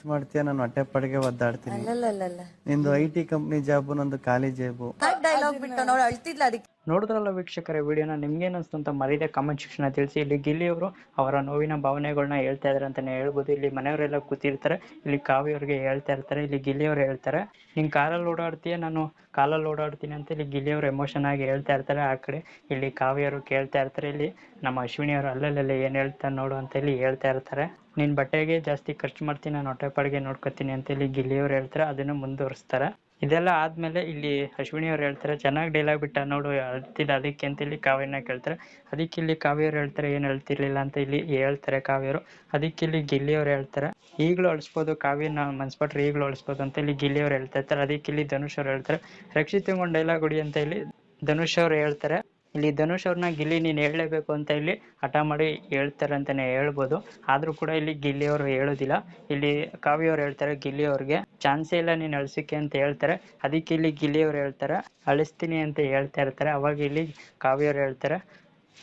ಖರ್ಚು ಮಾಡ್ತೀಯ? ನಾನು ಹೊಟ್ಟೆ ಪಡೆಗೆ ಒದ್ದಾಡ್ತೀನಿ. ಅಲ್ಲಲ್ಲಲ್ಲ ನಿಂದು ಐ ಟಿ ಕಂಪ್ನಿ ಜಾಬು ನಂದು ಖಾಲಿ ಜೇಬು. ಡೈಲಾಗ್ ಬಿಟ್ಟು ನೋಡಿ ಅಳ್ತಿದ್ಲ ಅದಕ್ಕೆ. ನೋಡಿದ್ರಲ್ಲ ವೀಕ್ಷಕರ, ವಿಡಿಯೋನ ನಿಮ್ಗೇನು ಅನಿಸ್ತು ಅಂತ ಮರೀದೆ ಕಮೆಂಟ್ ಶಿಕ್ಷಣ ತಿಳಿಸಿ. ಇಲ್ಲಿ ಗಿಲ್ಲಿಯವರು ಅವರ ನೋವಿನ ಭಾವನೆಗಳನ್ನ ಹೇಳ್ತಾ ಇದಾರೆ ಅಂತಾನೆ ಹೇಳ್ಬೋದು. ಇಲ್ಲಿ ಮನೆಯವರೆಲ್ಲ ಕೂತಿರ್ತಾರೆ, ಇಲ್ಲಿ ಕಾವ್ಯವ್ರಿಗೆ ಹೇಳ್ತಾ ಇರ್ತಾರೆ, ಇಲ್ಲಿ ಗಿಲ್ಲಿಯವ್ರು ಹೇಳ್ತಾರೆ. ನೀನ್ ಕಾಲಲ್ಲಿ ಓಡಾಡ್ತೀಯ, ನಾನು ಕಾಲಲ್ಲಿ ಓಡಾಡ್ತೀನಿ ಅಂತ ಇಲ್ಲಿ ಗಿಲ್ಲಿಯವರು ಎಮೋಷನ್ ಆಗಿ ಹೇಳ್ತಾ ಇರ್ತಾರೆ ಆ ಕಡೆ. ಇಲ್ಲಿ ಕಾವ್ಯವರು ಕೇಳ್ತಾ ಇರ್ತಾರೆ, ಇಲ್ಲಿ ನಮ್ಮ ಅಶ್ವಿನಿಯವರು ಅಲ್ಲಲ್ಲೇ ಏನ್ ಹೇಳ್ತಾರೆ ನೋಡು ಅಂತ ಇಲ್ಲಿ ಹೇಳ್ತಾ ಇರ್ತಾರೆ. ನಿನ್ ಬಟ್ಟೆಗೆ ಜಾಸ್ತಿ ಖರ್ಚು ಮಾಡ್ತೀನಿ, ನಾನು ಹೊಟ್ಟೆಪಾಡಿಗೆ ನೋಡ್ಕೊತೀನಿ ಅಂತ ಇಲ್ಲಿ ಗಿಲ್ಲಿಯವ್ರು ಹೇಳ್ತಾರೆ, ಅದನ್ನು ಮುಂದುವರಿಸ್ತಾರೆ. ಇದೆಲ್ಲ ಆದ್ಮೇಲೆ ಇಲ್ಲಿ ಅಶ್ವಿನಿ ಅವ್ರು ಹೇಳ್ತಾರೆ, ಚೆನ್ನಾಗಿ ಡೈಲಾಗ್ ಬಿಟ್ಟ ನೋಡು ಅಳ್ತಿಲ್ಲ ಅದಕ್ಕೆ ಅಂತ ಇಲ್ಲಿ ಕಾವ್ಯನ ಕೇಳ್ತಾರೆ. ಅದಕ್ಕೆ ಇಲ್ಲಿ ಕಾವ್ಯವ್ರು ಹೇಳ್ತಾರೆ, ಏನು ಹೇಳ್ತಿರ್ಲಿಲ್ಲ ಅಂತ ಇಲ್ಲಿ ಹೇಳ್ತಾರೆ ಕಾವ್ಯರು ಅದಕ್ಕೆ ಇಲ್ಲಿ ಗಿಲ್ಲಿಯವ್ರು ಹೇಳ್ತಾರೆ. ಈಗಲೂ ಅಳಿಸ್ಬೋದು ಕಾವ್ಯನ ಮನ್ಸ್ಪಟ್ರೆ ಈಗಲೂ ಅಳಿಸ್ಬೋದು ಅಂತ ಇಲ್ಲಿ ಗಿಲ್ಲಿಯವ್ರು ಹೇಳ್ತಾ ಇರ್ತಾರೆ. ಅದಕ್ಕೆ ಇಲ್ಲಿ ಧನುಷ್ ಅವ್ರು ಹೇಳ್ತಾರೆ. ರಕ್ಷಿತ್ ಒಂದು ಡೈಲಾಗ್ ಹೊಡಿ ಅಂತ ಇಲ್ಲಿ ಧನುಷ್ ಅವ್ರು ಹೇಳ್ತಾರೆ. ಇಲ್ಲಿ ಧನುಷ್ ಅವ್ರನ್ನ ಗಿಲ್ಲಿ ನೀನು ಹೇಳಲೇಬೇಕು ಅಂತ ಇಲ್ಲಿ ಹಠ ಮಾಡಿ ಹೇಳ್ತಾರೆ ಅಂತಾನೆ ಹೇಳ್ಬೋದು. ಆದರೂ ಕೂಡ ಇಲ್ಲಿ ಗಿಲ್ಲಿ ಅವರು ಹೇಳೋದಿಲ್ಲ. ಇಲ್ಲಿ ಕಾವ್ಯ ಅವ್ರು ಹೇಳ್ತಾರೆ, ಗಿಲ್ಲಿ ಅವ್ರಿಗೆ, ಚಾನ್ಸೇ ಇಲ್ಲ ನೀನು ಅಳ್ಸಿಕೆ ಅಂತ ಹೇಳ್ತಾರೆ. ಅದಕ್ಕೆ ಇಲ್ಲಿ ಗಿಲ್ಲಿ ಅವ್ರು ಹೇಳ್ತಾರೆ, ಅಳಿಸ್ತೀನಿ ಅಂತ ಹೇಳ್ತಾ ಇರ್ತಾರೆ. ಅವಾಗ ಇಲ್ಲಿ ಕಾವ್ಯ ಅವ್ರು ಹೇಳ್ತಾರೆ,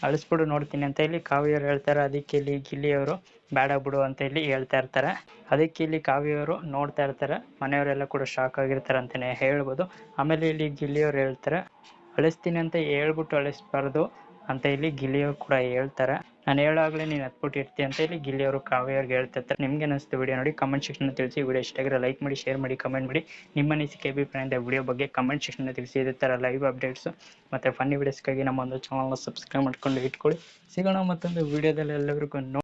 ಅಳಿಸ್ಬಿಡು, ನೋಡ್ತೀನಿ ಅಂತ ಇಲ್ಲಿ ಕಾವ್ಯ ಅವ್ರು ಹೇಳ್ತಾರೆ. ಅದಕ್ಕೆ ಇಲ್ಲಿ ಗಿಲ್ಲಿ ಅವರು ಬೇಡ ಬಿಡು ಅಂತ ಇಲ್ಲಿ ಹೇಳ್ತಾ ಇರ್ತಾರೆ. ಅದಕ್ಕೆ ಇಲ್ಲಿ ಕಾವ್ಯ ಅವರು ನೋಡ್ತಾ ಇರ್ತಾರೆ. ಮನೆಯವರೆಲ್ಲ ಕೂಡ ಶಾಕ್ ಆಗಿರ್ತಾರೆ ಅಂತಾನೆ ಹೇಳ್ಬೋದು. ಆಮೇಲೆ ಇಲ್ಲಿ ಗಿಲ್ಲಿ ಅವ್ರು ಹೇಳ್ತಾರೆ ಅಳಿಸ್ತೀನಿ ಅಂತ ಹೇಳ್ಬಿಟ್ಟು ಅಳಿಸ್ಬಾರ್ದು ಅಂತ ಇಲ್ಲಿ ಗಿಲಿಯವ್ರು ಕೂಡ ಹೇಳ್ತಾರೆ. ನಾನು ಹೇಳಾಗ್ಲೇ ನೀನು ಹತ್ಬಿಟ್ಟು ಇರ್ತೀನಿ ಅಂತ ಇಲ್ಲಿ ಗಿಲಿಯವರು ಕಾವ್ಯವ್ರಿಗೆ ಹೇಳ್ತಿರ್ತಾರೆ ನಿಮ್ಗೆ ಅನಿಸ್ತು ವಿಡಿಯೋ ನೋಡಿ ಕಮೆಂಟ್ ಸೆಕ್ಷನ್ ತಿಳಿಸಿ. ವಿಡಿಯೋ ಇಷ್ಟ ಲೈಕ್ ಮಾಡಿ ಶೇರ್ ಮಾಡಿ ಕಮೆಂಟ್ ಮಾಡಿ. ನಿಮ್ಮ ಅನಿಸಿಕೆ ಅಭಿಪ್ರಾಯದ ವಿಡಿಯೋ ಬಗ್ಗೆ ಕಮೆಂಟ್ ಸೆಕ್ಷನ್ ತಿಳಿಸಿ. ಇದೇ ಥರ ಲೈವ್ ಅಪ್ಡೇಟ್ಸು ಮತ್ತು ಫನ್ನಿ ವಿಡಿಯೋಸ್ಗಾಗಿ ನಮ್ಮ ಒಂದು ಚಾನಲ್ನ ಸಬ್ಸ್ಕ್ರೈಬ್ ಮಾಡ್ಕೊಂಡು ಇಟ್ಕೊಳ್ಳಿ. ಸಿಗೋಣ ಮತ್ತೊಂದು ವಿಡಿಯೋದಲ್ಲಿ ಎಲ್ಲರಿಗೂ